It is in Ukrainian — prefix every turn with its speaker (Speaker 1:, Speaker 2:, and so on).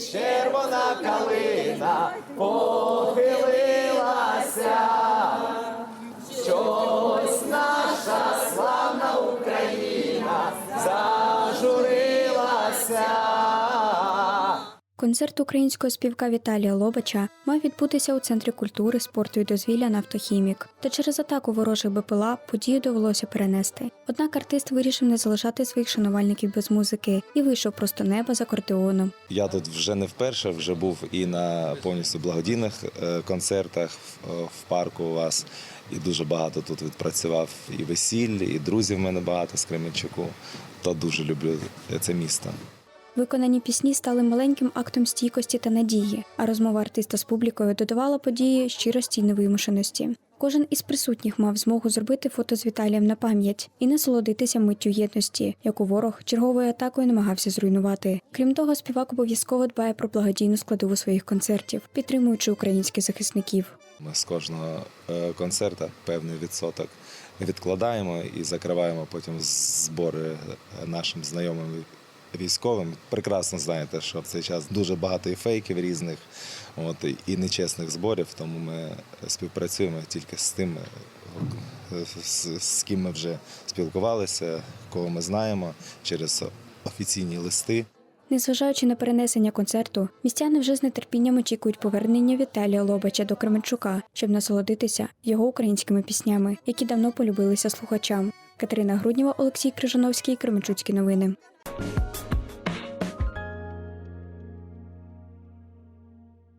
Speaker 1: червона калина
Speaker 2: Концерт українського співка Віталія Лобача мав відбутися у центрі культури, спорту і дозвілля «Нафтохімік». Та через атаку ворожих БПЛА подію довелося перенести. Однак артист вирішив не залишати своїх шанувальників без музики і вийшов просто неба з акордеоном.
Speaker 3: Я тут вже не вперше, вже був і на повністю благодійних е, концертах е, в парку у вас. І дуже багато тут відпрацював і весіль, і друзів в мене багато з Кременчуку. То дуже люблю це місто.
Speaker 2: Виконані пісні стали маленьким актом стійкості та надії, а розмова артиста з публікою додавала події щирості й невимушеності. Кожен із присутніх мав змогу зробити фото з Віталієм на пам'ять і насолодитися миттю єдності, яку ворог черговою атакою намагався зруйнувати. Крім того, співак обов'язково дбає про благодійну складову своїх концертів, підтримуючи українських захисників.
Speaker 3: Ми з кожного е, концерта певний відсоток відкладаємо і закриваємо потім збори е, нашим знайомим військовим. Прекрасно знаєте, що в цей час дуже багато і фейків різних, от і- нечесних зборів. Тому ми співпрацюємо тільки з тим, е, з, з ким ми вже спілкувалися, кого ми знаємо через офіційні листи.
Speaker 2: Незважаючи на перенесення концерту, містяни вже з нетерпінням очікують повернення Віталія Лобача до Кременчука, щоб насолодитися його українськими піснями, які давно полюбилися слухачам. Катерина Грудніва, Олексій Крижановський, Кременчуцькі новини.